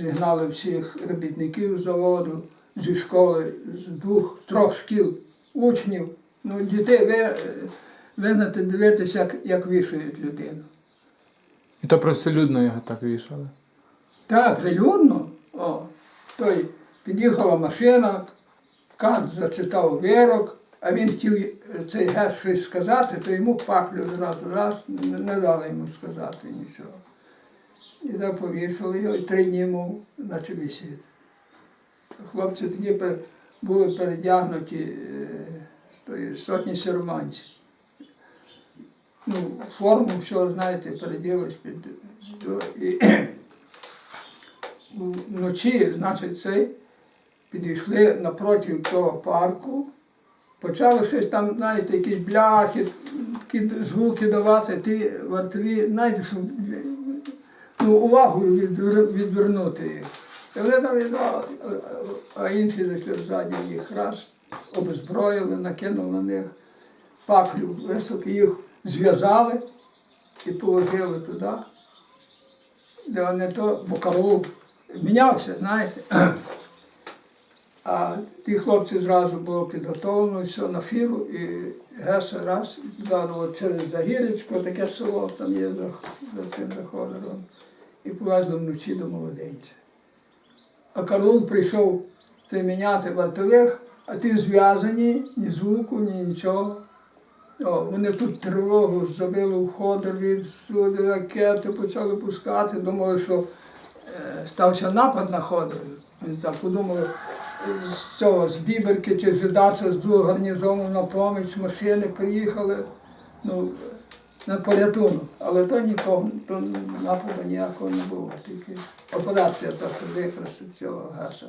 зігнали всіх робітників заводу зі школи, з двох, з трьох шкіл учнів. Ну, дітей ви, вигнати дивитися, як, як вішають людину. І то привселюдно його так вішали. Та прилюдно, о, той під'їхала машина, кат зачитав вирок, а він хотів цей гес щось сказати, то йому паклю зразу раз, не дали йому сказати нічого. І так повісили його, три дні мов наче висіти. Хлопці тоді були передягнуті е, сотні сірманців. Ну, форму, все, знаєте, переділись під. І, вночі, значить, цей, підійшли напроти того парку, почали щось там, знаєте, якісь бляхи, такі звуки давати, ті вартові, знаєте, ну, увагу відвер- відвернути їх. Там віддали, а інші зайшли ззаді їх раз, обезброїли, накинули на них паклю високо, їх зв'язали і положили туди де вони то, бо караул мінявся, знаєте. А ті хлопці зразу було підготовлено, все на фіру, і Геса раз, і туди ну, через Загіречко, таке село, там є за цим заходом, і повезли вночі до молоденця. А караул прийшов це міняти вартових, а ті зв'язані, ні звуку, ні нічого. О, вони тут тривогу забили входи від сюди, ракети почали пускати. Думали, що е, стався напад на ходорі. Вони так подумали, з цього, з Біберки чи з Дача, з гарнізону на поміч, машини приїхали ну, на порятунок. Але то нікого, то нападу ніякого не було. Тільки операція так викрасти цього гаса.